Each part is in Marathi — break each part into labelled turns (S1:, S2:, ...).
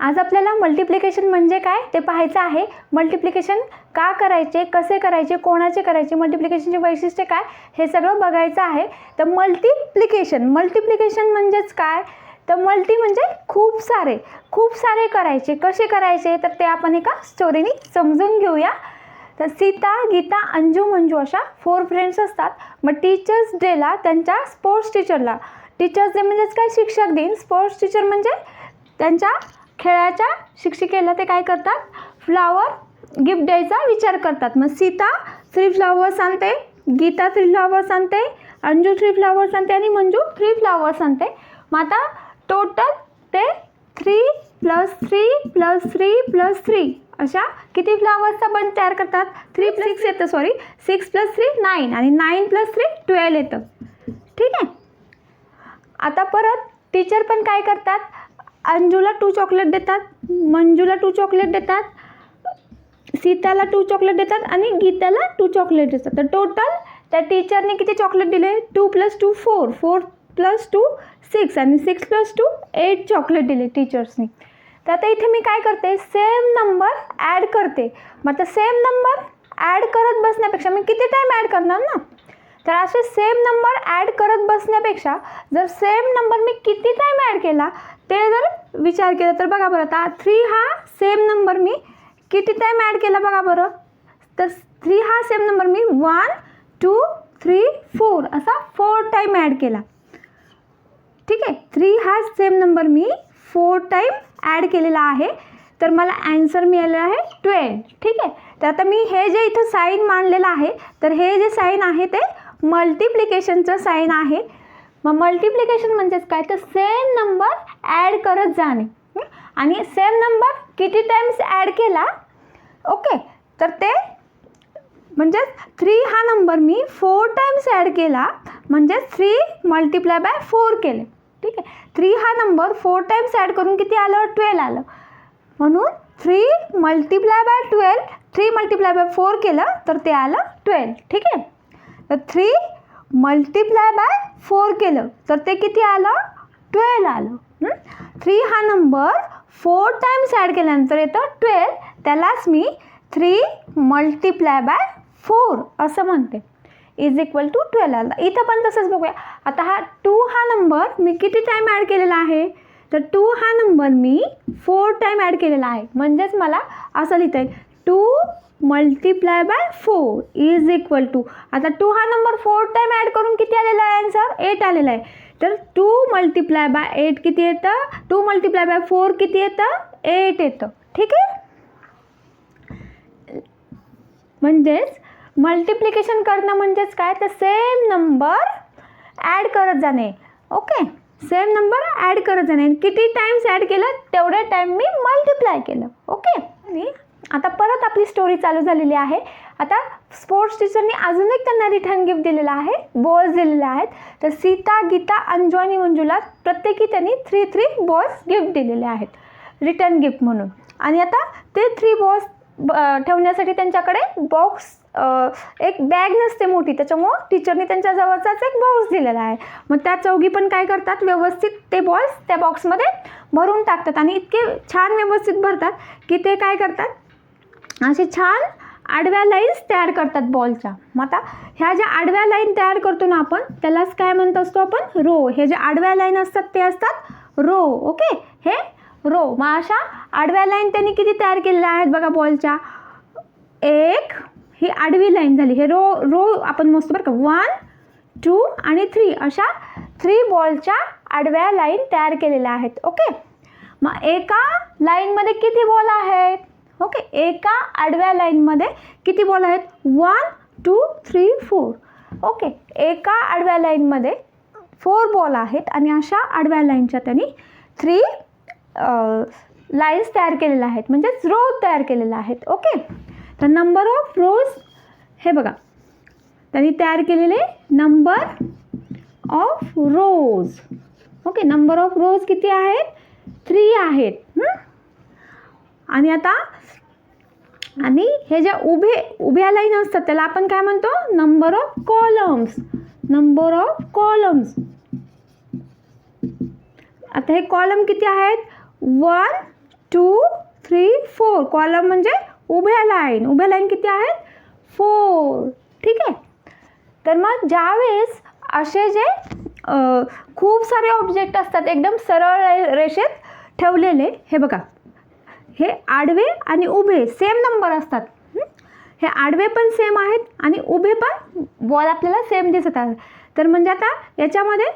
S1: आज आपल्याला मल्टिप्लिकेशन म्हणजे काय? ते पाहायचं आहे. मल्टिप्लिकेशन का करायचे? कसे करायचे? कोणाचे करायचे? मल्टिप्लिकेशनचे वैशिष्ट्य काय? हे सगळं बघायचं आहे. तर मल्टिप्लिकेशन मल्टिप्लिकेशन म्हणजेच काय? तर मल्टी म्हणजे खूप सारे. खूप सारे करायचे. कसे करायचे? तर ते आपण एका स्टोरीने समजून घेऊया. तर सीता गीता अंजू मंजू अशा फोर फ्रेंड्स असतात. मग टीचर्स डेला त्यांच्या स्पोर्ट्स टीचरला टीचर्स डे म्हणजेच काय? शिक्षक दिन. स्पोर्ट्स टीचर म्हणजे त्यांच्या खेळाच्या शिक्षिकेला ते काय करतात? फ्लावर गिफ्ट द्यायचा विचार करतात. मग सीता थ्री फ्लावर्स आणते गीता थ्री फ्लावर्स आणते अंजू थ्री फ्लावर्स आणते आणि मंजू थ्री फ्लावर्स आणते. मग आता टोटल ते three plus three plus three plus three अशा किती फ्लावर्सचा बंच तयार करतात? थ्री सिक्स येतं sorry six plus three nine आणि नाईन प्लस थ्री ट्वेल्व येतं. ठीक आहे? आता परत टीचर पण काय करतात? अंजूला टू चॉकलेट देतात मंजूला टू चॉकलेट देतात सीताला टू चॉकलेट देतात आणि गीताला टू चॉकलेट देतात. तर टोटल त्या टीचरने किती चॉकलेट दिले? Two plus two four four plus two six आणि six plus two eight chocolate दिले टीचर्सनी तर आता इथे मी काय करते? सेम नंबर ॲड करते. मग आता सेम नंबर ॲड करत बसण्यापेक्षा मी किती टाईम ॲड करणार ना? तर असे सेम नंबर ॲड करत बसण्यापेक्षा जर सेम नंबर मी किती टाईम ॲड केला ते जर विचार केला तर बघा बरं आता थ्री हा सेम नंबर मी किती टाईम ॲड केला बघा बरं? तर थ्री हा सेम नंबर मी वन टू थ्री फोर असा फोर टाईम ॲड केला. ठीक आहे? थ्री हा सेम नंबर मी फोर टाईम ॲड केलेला आहे. तर मला ॲन्सर मिळालेला आहे ट्वेल्व ठीक आहे? तर आता मी हे जे इथं साईन मांडलेलं आहे तर हे जे साईन आहे ते मल्टिप्लिकेशनचं साईन आहे. मग मल्टिप्लिकेशन म्हणजेच काय? तर सेम नंबर ॲड करत जाणे. आणि सेम नंबर किती टाईम्स ॲड केला? ओके तर ते म्हणजेच थ्री हा नंबर मी फोर टाईम्स ॲड केला म्हणजे थ्री मल्टिप्लाय बाय फोर केले. ठीक आहे? थ्री हा नंबर फोर टाईम्स ॲड करून किती आलं? ट्वेल्व आलं. म्हणून three multiply by twelve three multiply by four केलं तर ते आलं ट्वेल्व ठीक आहे? तर थ्री मल्टिप्लाय बाय फोर केलं तर ते किती आलं? ट्वेल्व आलं. थ्री हा नंबर फोर टाईम्स ॲड केल्यानंतर येतं ट्वेल्व त्यालाच मी थ्री मल्टिप्लाय बाय फोर असं म्हणते. इज इक्वल टू ट्वेल्व आला. इथं पण तसंच बघूया. आता हा टू हा नंबर मी किती टाईम ॲड केलेला आहे? तर टू हा नंबर मी फोर टाईम ॲड केलेला आहे. म्हणजेच मला असं लिहिता येईल. Two multiply by four is equal to आता टू हा नंबर फोर टाईम ॲड करून किती आलेला आहे आन्सर एट आलेला आहे. तर टू मल्टिप्लाय बाय एट किती येतं? टू मल्टिप्लाय बाय फोर किती येतं? एट येतं. ठीक आहे? म्हणजेच मल्टिप्लिकेशन करणं म्हणजेच काय? तर सेम नंबर ॲड करत जाणे. ओके सेम नंबर ॲड करत जाणे. किती टाईम्स ॲड केलं? तेवढे टाईम मी मल्टिप्लाय केलं. ओके आणि आता परत आपली स्टोरी चालू झालेली आहे. आता स्पोर्ट्स टीचरनी अजून एक त्यांना रिटर्न गिफ्ट दिलेलं आहे. बॉल्स दिलेले आहेत. तर सीता गीता अंजू आणि मंजूला प्रत्येकी त्यांनी थ्री थ्री बॉल्स गिफ्ट दिलेले आहेत. रिटर्न गिफ्ट म्हणून. आणि आता ते थ्री बॉल्स ठेवण्यासाठी त्यांच्याकडे बॉक्स एक बॅग नसते मोठी. त्याच्यामुळं टीचरनी त्यांच्या जवळचाच एक बॉक्स दिलेला आहे. मग त्या चौघी पण काय करतात? व्यवस्थित ते बॉल्स त्या बॉक्समध्ये भरून टाकतात. आणि इतके छान व्यवस्थित भरतात की ते काय करतात? असे छान आडव्या लाईन्स तयार करतात बॉलच्या मग आता ह्या ज्या आडव्या लाईन तयार करतो ना आपण त्यालाच काय म्हणत असतो आपण? रो हे जे आडव्या लाईन असतात ते असतात रो ओके हे रो मग अशा आडव्या लाईन त्यांनी किती तयार केलेल्या आहेत बघा बॉलच्या एक ही आडवी लाईन झाली. हे रो रो आपण मोजतो बरं का. वन टू आणि थ्री अशा थ्री बॉलच्या आडव्या लाईन तयार केलेल्या आहेत. ओके मग एका लाईनमध्ये किती बॉल आहेत? ओके एका आडव्या लाईनमध्ये किती बॉल आहेत? One two three four okay एका आडव्या लाईनमध्ये फोर बॉल आहेत आणि अशा आडव्या लाईनच्या त्यांनी थ्री लाईन्स तयार केलेल्या आहेत. म्हणजेच रो तयार केलेल्या आहेत. ओके तर नंबर ऑफ रोज हे बघा. त्यांनी तयार केलेले number of rows okay number of rows किती आहेत? थ्री आहेत. आणि आता आणि हे ज्या उभे उभ्या लाईन असतात त्याला आपण काय म्हणतो? Number of columns number of columns आता हे कॉलम किती आहेत? One two three four column म्हणजे उभ्या लाईन. उभ्या लाईन किती आहेत? फोर ठीक आहे? तर मग ज्यावेळेस असे जे खूप सारे ऑब्जेक्ट असतात एकदम सरळ रे- रेषेत ठेवलेले हे बघा. हे आडवे आणि उभे सेम नंबर असतात. हे? आडवे पण सेम आहेत आणि उभे पण बॉल आपल्याला सेम दिसत आहेत. तर म्हणजे आता याच्यामध्ये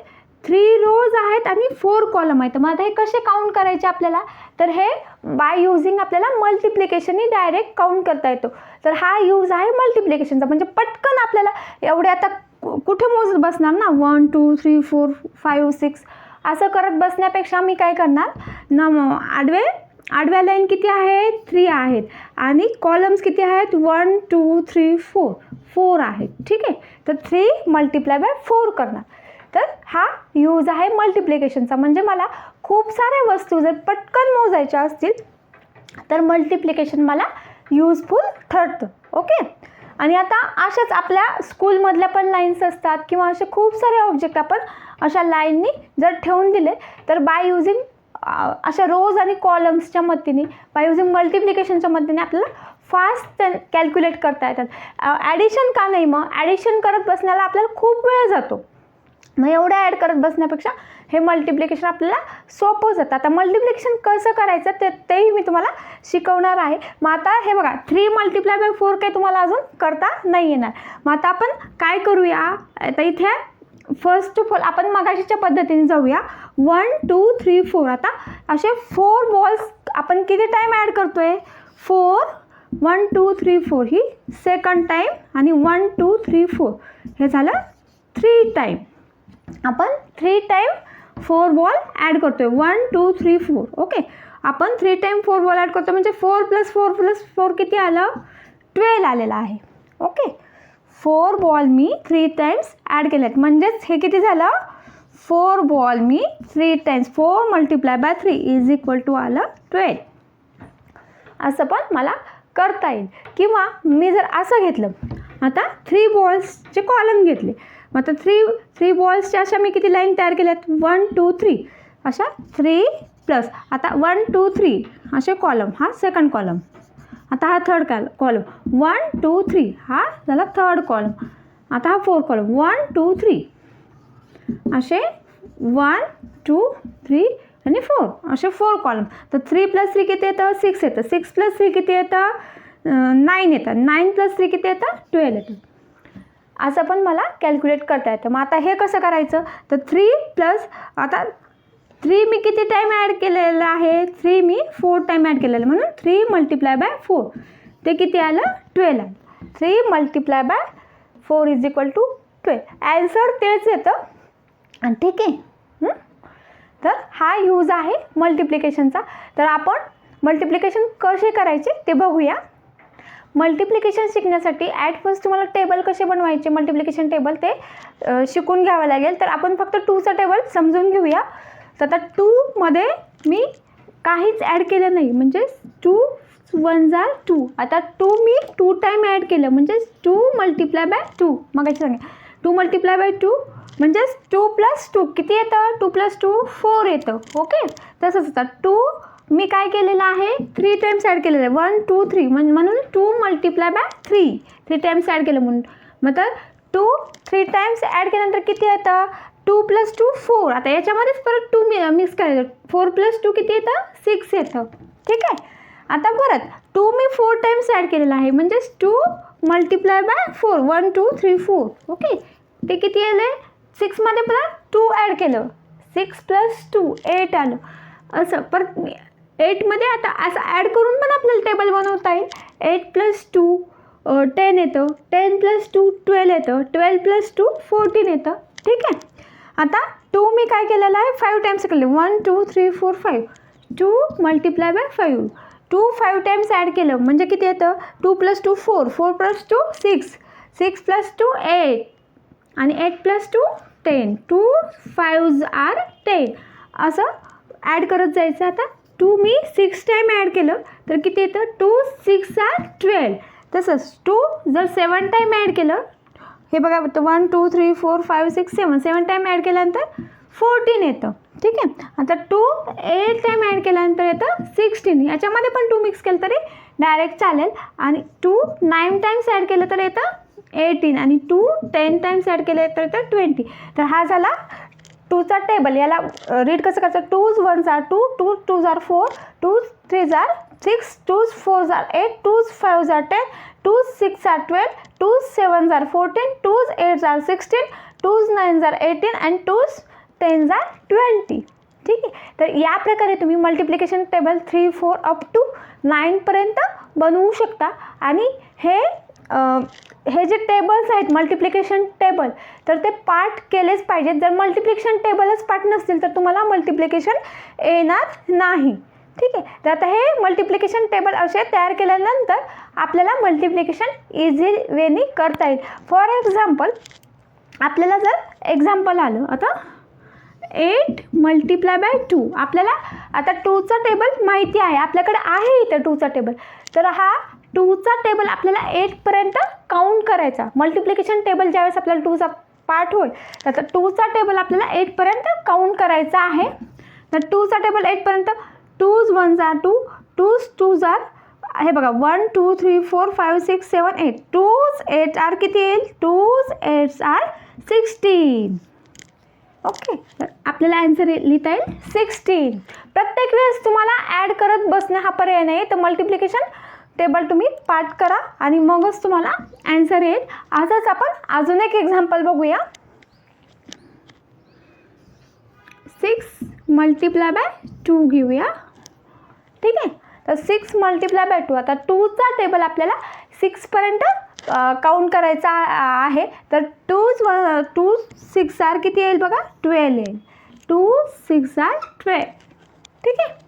S1: थ्री रोज आहेत आणि फोर कॉलम आहेत. मग आता हे कसे काउंट करायचे आपल्याला? तर हे बाय युझिंग आपल्याला मल्टिप्लिकेशननी डायरेक्ट काउंट करता येतो. तर हा यूज आहे मल्टिप्लिकेशनचा म्हणजे पटकन आपल्याला एवढे आता कु- कुठे मोज बसणार ना? One two three four five six असं करत बसण्यापेक्षा मी काय करणार? न आडवे आडव्या लाईन किती आहेत? थ्री आहेत. आणि कॉलम्स किती आहेत? One two three four. Four आहेत. ठीक आहे? तर थ्री मल्टिप्लाय बाय फोर करणार. तर हा यूज आहे मल्टिप्लिकेशनचा म्हणजे मला खूप साऱ्या वस्तू जर पटकन मोजायच्या असतील तर मल्टिप्लिकेशन मला यूजफुल ठरतं. ओके आणि आता अशाच आपल्या स्कूलमधल्या पण लाईन्स असतात किंवा असे खूप सारे ऑब्जेक्ट आपण अशा लाईननी जर ठेवून दिले तर बाय युझिंग अशा रोज आणि कॉलम्सच्या मदतीने बाय युझिंग मल्टिप्लिकेशनच्या मदतीने आपल्याला फास्ट कॅल्क्युलेट करता येतात. ॲडिशन का नाही मग? ॲडिशन करत बसण्याला आपल्याला खूप वेळ जातो. मग एवढं ॲड करत बसण्यापेक्षा हे मल्टिप्लिकेशन आपल्याला सोपं जातं. आता मल्टिप्लिकेशन कसं करायचं ते तेही मी तुम्हाला शिकवणार आहे. मग आता हे बघा थ्री मल्टिप्लाय बाय फोर काही तुम्हाला अजून करता नाही येणार. मग आता आपण काय करूया? आता इथे फर्स्ट ऑफ ऑल आपण मगाशीच्या पद्धतीने जाऊया. वन टू थ्री फोर आता असे फोर बॉल्स आपण किती टाईम ॲड करतो आहे four one two three four ही सेकंड टाईम आणि वन टू थ्री फोर हे झालं थ्री टाईम आपण three time four ball add करतो आहे one two three four okay आपण three time four ball add करतो म्हणजे four plus four plus four किती आलं? ट्वेल्व आलेलं आहे. ओके फोर बॉल मी थ्री टाईम्स ॲड केले आहेत म्हणजेच हे किती झालं? Four ball me three times four multiply by three is equal to आलं ट्वेल्व. असं पण मला करता येईल. किंवा मी जर असं घेतलं आता थ्री बॉल्सचे कॉलम घेतले मग आता थ्री थ्री बॉल्सच्या अशा मी किती लाईन तयार केल्यात? One two three. अशा थ्री प्लस. आता वन टू थ्री असे कॉलम हा सेकंड कॉलम आता हा third call column one two three हा झाला थर्ड कॉलम आता हा four column one two three असे वन टू थ्री आणि फोर असे फोर कॉलम तर थ्री प्लस थ्री किती येतं? सिक्स येतं. सिक्स प्लस थ्री किती येतं? नाईन येतं. नाईन प्लस थ्री किती येतं? ट्वेल्व येतं. असं पण मला कॅल्क्युलेट करता येतं. मग आता हे कसं करायचं? तर थ्री प्लस आता थ्री मी किती टाईम ॲड केलेलं आहे? थ्री मी फोर टाईम ॲड केलेलं म्हणून थ्री मल्टिप्लाय बाय फोर ते किती आलं? ट्वेल्व आलं. Three multiply by four is equal to twelve answer तेच येतं. आणि ठीक आहे. तर हा यूज आहे मल्टिप्लिकेशनचा तर आपण मल्टिप्लिकेशन कसे करायचे ते बघूया. मल्टिप्लिकेशन शिकण्यासाठी ॲट फर्स्ट तुम्हाला टेबल कसे बनवायचे? मल्टिप्लिकेशन टेबल ते शिकून घ्यावं लागेल. तर आपण फक्त टूचा टेबल समजून घेऊया. तर आता टूमध्ये मी काहीच ॲड केलं नाही. म्हणजे टू वन जार टू. आता टू मी टू टाईम ॲड केलं. म्हणजेच टू मल्टिप्लाय बाय टू मग सांगा टू मल्टिप्लाय बाय टू म्हणजेच टू प्लस टू किती येतं? टू प्लस टू फोर येतं. ओके तसंच होतं टू मी काय केलेलं आहे? थ्री टाईम्स ॲड केलेलं आहे. वन टू थ्री म्हण म्हणून two multiply by three three times add केलं. म्हणून मग तर टू थ्री टाईम्स ॲड केल्यानंतर किती येतं? Two plus two four. आता याच्यामध्येच परत टू मी मिक्स करायचं. फोर प्लस टू किती येतं? सिक्स येतं. ठीक आहे? आता परत टू मी फोर टाईम्स ॲड केलेला आहे. म्हणजेच two multiply by four one two three four okay ते किती आले? सिक्समध्ये परत टू ॲड केलं. सिक्स प्लस टू एट आलं. असं. परत एटमध्ये आता असं ॲड करून पण आपल्याला टेबल बनवता येईल. एट प्लस टू टेन येतं. टेन प्लस टू ट्वेल्व येतं. ट्वेल्व प्लस टू फोर्टीन येतं. ठीक आहे? आता टू मी काय केलेलं आहे? फाईव्ह टाईम्स केले. One two three four five two multiply by five two five times add केलं. म्हणजे किती येतं? Two plus two four four plus two six six plus two eight आणि eight plus two ten two fives are ten असं ॲड करत जायचं आता. टू मी सिक्स टाईम ॲड केलं तर किती येतं? टू सिक्स आर ट्वेल्व तसंच टू जर सेवन टाईम ॲड केलं हे बघा one two three four five six seven seven time add केल्यानंतर फोर्टीन येतं. ठीक आहे? आता टू एट टाईम ॲड केल्यानंतर येतं सिक्स्टीन याच्यामध्ये पण टू मिक्स केलं तरी डायरेक्ट चालेल. आणि टू नाईन टाईम्स ॲड केलं तर येतं एटीन आणि टू टेन टाईम्स ॲड केलं तर येतं ट्वेंटी तर हा झाला टूचा टेबल याला रीड कसं करायचं? टूज वन जार टू टू टू जार फोर टू थ्री जार सिक्स टूज फोर जार एट टूज फाईव्ह जार टेन टूज सिक्स जार ट्वेल्व टूज सेवन जार फोर्टीन टूज एट जार सिक्स्टीन टूज नाईन जार एटीन अँड टूज टेन जार ट्वेंटी. ठीक आहे? तर या प्रकारे तुम्ही multiplication table three four up to नाईनपर्यंत बनवू शकता. आणि हे हे जे टेबल्स आहेत मल्टिप्लिकेशन टेबल तर ते पाठ केलेच पाहिजेत. जर मल्टिप्लिकेशन टेबलच पाठ नसतील तर तुम्हाला मल्टिप्लिकेशन येणार नाही. ठीक आहे. तर आता हे मल्टिप्लिकेशन टेबल असे तयार केल्यानंतर आपल्याला मल्टिप्लिकेशन इझी वेनी करता येईल. फॉर एक्झाम्पल आपल्याला जर एक्झाम्पल आलं आता एट मल्टिप्लाय बाय टू आपल्याला आता टूचा टेबल माहिती आहे. आपल्याकडे आहे इथं टूचा टेबल तर हा टूचा टेबल आपल्याला एटपर्यंत काउंट करायचा. मल्टिप्लिकेशन टेबल ज्यावेळेस आपल्याला टूचा पार्ट होईल तर आता टूचा टेबल आपल्याला एटपर्यंत काउंट करायचा आहे. तर टूचा टेबल एटपर्यंत टूज वन झा टू टूज टू झार हे बघा one two three four five six seven eight. Twos eight are किती येईल? Twos eights are sixteen. Okay तर आपल्याला ॲन्सर लिहिता येईल? सिक्स्टीन. प्रत्येक वेळेस तुम्हाला ॲड करत बसणं हा पर्याय नाही तर मल्टिप्लिकेशन टेबल तुम्ही पाठ करा आणि मगच तुम्हाला ॲन्सर येईल. आजच आपण अजून एक एक्झाम्पल बघूया. सिक्स मल्टिप्लाय बाय टू घेऊया. ठीक आहे? तर सिक्स मल्टिप्लाय बाय टू आता टूचा टेबल आपल्याला सिक्सपर्यंत काउंट करायचा आहे. तर twos one two six are किती येईल बघा? ट्वेल्व येईल. टू सिक्स आर ट्वेल्व ठीक आहे?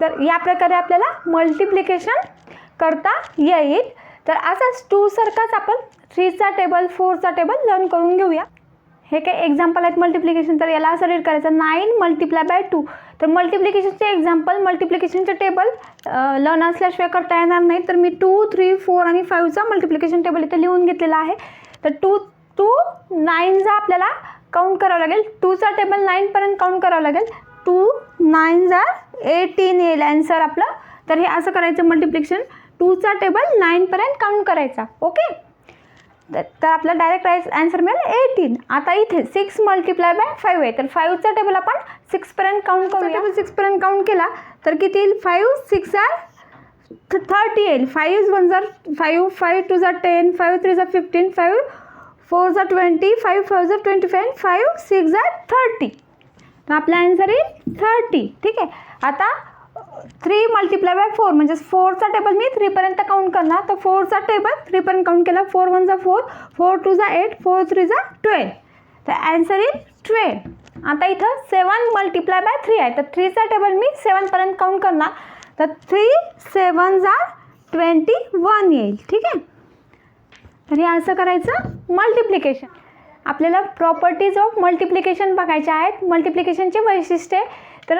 S1: तर या प्रकारे आपल्याला मल्टिप्लिकेशन करता येईल. तर असाच टूसारखाच आपण थ्रीचा टेबल फोरचा टेबल लर्न करून घेऊया. हे काही एक्झाम्पल आहेत मल्टिप्लिकेशन तर याला असं रीड करायचं नाईन मल्टिप्लाय बाय टू तर मल्टिप्लिकेशनचे एक्झाम्पल मल्टिप्लिकेशनचे टेबल लर्न असल्याशिवाय करता येणार नाही तर मी टू थ्री फोर आणि फाईव्हचा मल्टिप्लिकेशन टेबल इथे लिहून घेतलेला आहे. तर टू टू नाईनचा आपल्याला काउंट करावं लागेल. टूचा टेबल नाईनपर्यंत काउंट करावं लागेल. टू नाईन जा एटीन येईल ॲन्सर आपलं. तर हे असं करायचं मल्टिप्लिकेशन टूचा टेबल नाईनपर्यंत काउंट करायचा. ओके तर आपला डायरेक्ट राईट ॲन्सर मिळेल एटीन आता इथे सिक्स मल्टिप्लाय बाय फाईव्ह आहे. तर फाईव्हचा टेबल आपण सिक्सपर्यंत काउंट करू टेबल सिक्सपर्यंत काउंट केला तर किती येईल? फाईव्ह सिक्स आर थर्टी येईल. फाईव्ह वन जर फाईव्ह फाईव्ह टू जर टेन फाईव्ह थ्री जर फिफ्टीन फाईव्ह फोर जर ट्वेंटी फाईव्ह फाईव्ह जर ट्वेंटी फाईव्ह फाईव्ह सिक्स जर थर्टी तर आपला आन्सर येईल थर्टी ठीक आहे? आता थ्री मल्टिप्लाय बाय फोर म्हणजे फोरचा टेबल मी थ्रीपर्यंत काउंट करणार. तर फोरचा टेबल थ्रीपर्यंत काउंट केला. फोर वन जा फोर फोर टू जा एट फोर थ्री जा ट्वेल्व तर ॲन्सर इज ट्वेल्व आता इथं सेवन मल्टिप्लाय बाय थ्री आहे. तर थ्रीचा टेबल मी सेवनपर्यंत काउंट करणार. तर थ्री सेवन जा ट्वेंटी वन येईल. ठीक आहे? तर हे असं करायचं. मल्टिप्लिकेशन आपल्याला प्रॉपर्टीज ऑफ मल्टिप्लिकेशन बघायच्या आहेत. मल्टिप्लिकेशनचे वैशिष्ट्ये तर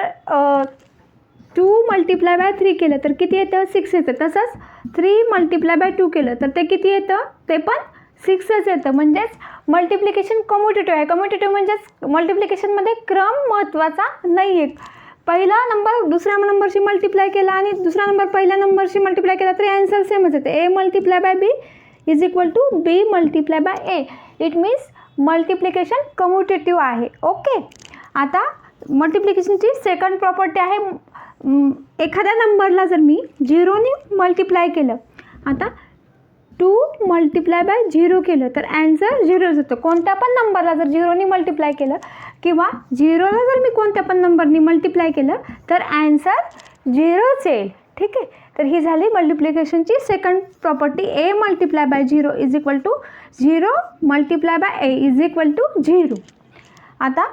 S1: टू मल्टिप्लाय बाय थ्री केलं तर किती येतं? सिक्स येतं. तसंच थ्री मल्टिप्लाय बाय टू केलं तर ते किती येतं? ते पण सिक्सच येतं. म्हणजेच मल्टिप्लिकेशन कम्युटेटिव्ह आहे. कम्युटेटिव्ह म्हणजेच मल्टिप्लिकेशनमध्ये क्रम महत्त्वाचा नाही आहे पहिला नंबर दुसऱ्या नंबरशी मल्टिप्लाय केला आणि दुसरा नंबर पहिल्या नंबरशी मल्टिप्लाय केला तरी ॲन्सर सेमच येते. A multiply by B is equal to B multiply by A it means multiplication commutative आहे. ओके आता मल्टिप्लिकेशनची सेकंड प्रॉपर्टी आहे. एखाद्या नंबरला जर मी झिरोनी मल्टिप्लाय केलं आता टू मल्टिप्लाय बाय झिरो केलं तर ॲन्सर झिरोच होतो कोणत्या पण नंबरला जर झिरोनी मल्टिप्लाय केलं किंवा झिरोला जर मी कोणत्या पण नंबरनी मल्टिप्लाय केलं तर ॲन्सर झिरोच येईल. ठीक आहे? तर ही झाली मल्टिप्लिकेशनची second property A multiply by zero is equal to zero multiply by A is equal to zero. आता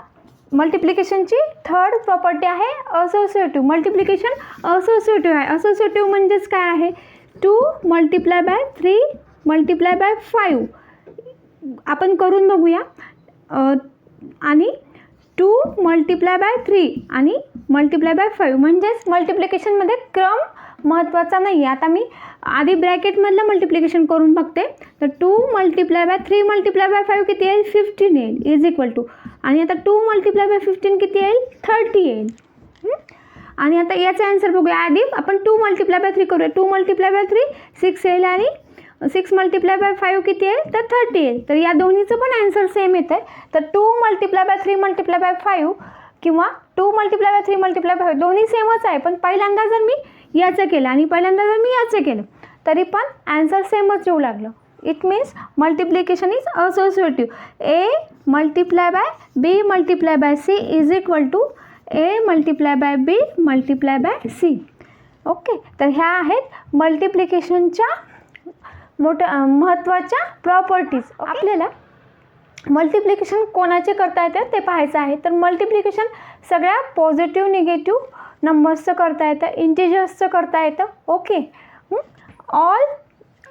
S1: मल्टिप्लिकेशनची थर्ड प्रॉपर्टी आहे असोसिएटिव्ह मल्टिप्लिकेशन असोसिएटिव्ह आहे. असोसिएटिव्ह म्हणजेच काय आहे? Two multiply by three multiply by five आपण करून बघूया. आणि टू मल्टिप्लाय बाय थ्री आणि मल्टिप्लाय बाय फाईव्ह म्हणजेच मल्टिप्लिकेशनमध्ये क्रम महत्त्वाचा नाही आहे आता मी आधी ब्रॅकेटमधलं मल्टिप्लिकेशन करून बघते तर two multiply by three multiply by five किती येईल फिफ्टीन येईल इज इक्वल टू आणि आता टू मल्टिप्लाय बाय फिफ्टीन किती येईल थर्टी येईल आणि आता याचा आन्सर बघूया आधी आपण टू मल्टिप्लाय बाय थ्री करूया two multiply by three six येईल आणि सिक्स मल्टिप्लाय बाय फाईव्ह किती येईल तर थर्टी येईल तर या दोन्हीचं पण आन्सर सेम येतं आहे तर two multiply by three multiply by five किंवा two multiply by three multiply by five दोन्ही सेमच आहे पण पहिल्यांदा जर मी याचं केलं आणि पहिल्यांदा जर मी याचं केलं तरी पण आन्सर सेमच येऊ लागलं. It means multiplication is associative A multiply by B multiply by C is equal to A multiply by B multiply by C okay तर ह्या आहेत मल्टिप्लिकेशनच्या मोठ्या महत्त्वाच्या प्रॉपर्टीज आपल्याला मल्टिप्लिकेशन कोणाचे करता येतं ते पाहायचं आहे. तर मल्टिप्लिकेशन सगळ्या पॉझिटिव्ह निगेटिव्ह नंबर्सचं करता येतं इंटिजर्सचं करता येतं. ओके ऑल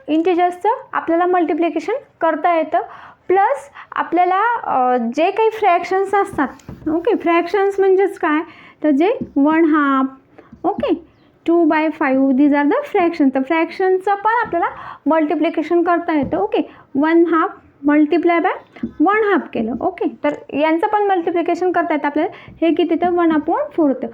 S1: इंटिजर्सचं आपल्याला मल्टिप्लिकेशन करता येतं. प्लस आपल्याला जे काही फ्रॅक्शन्स असतात ओके फ्रॅक्शन्स म्हणजेच काय? तर जे one half okay two by five these are the fraction तर फ्रॅक्शनचं पण आपल्याला मल्टिप्लिकेशन करता येतं okay one half multiply by one half केलं ओके तर यांचं पण मल्टिप्लिकेशन करता येतं आपल्याला. हे किती तर? वन अपॉन फोर होतं.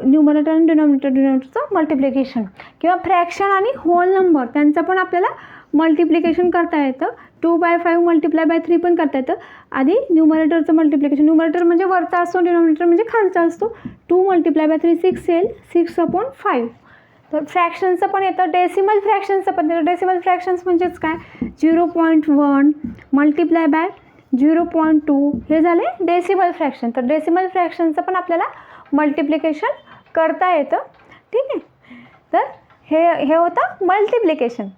S1: न्यूमरेटर आणि डिनॉमिनेटर डिनॉमिनेटरचं मल्टिप्लिकेशन किंवा फ्रॅक्शन आणि होल नंबर त्यांचं पण आपल्याला मल्टिप्लिकेशन करता येतं. Two by five multiply by three पण करता येतं. आधी न्यूमरेटरचं मल्टिप्लिकेशन न्यूमरेटर म्हणजे वरचा असतो डिनॉमिनेटर म्हणजे खालचा असतो. Two multiply by three six येईल सिक्स अपॉन फाईव्ह तर फ्रॅक्शनचं पण येतं. डेसिमल फ्रॅक्शनचं पण येतं. डेसिमल फ्रॅक्शन्स म्हणजेच काय? Zero point one multiply by zero point two हे झाले डेसिमल फ्रॅक्शन तर डेसिमल फ्रॅक्शनचं पण आपल्याला मल्टिप्लिकेशन करता येतं. ठीक आहे? तर हे हे होतं मल्टिप्लिकेशन.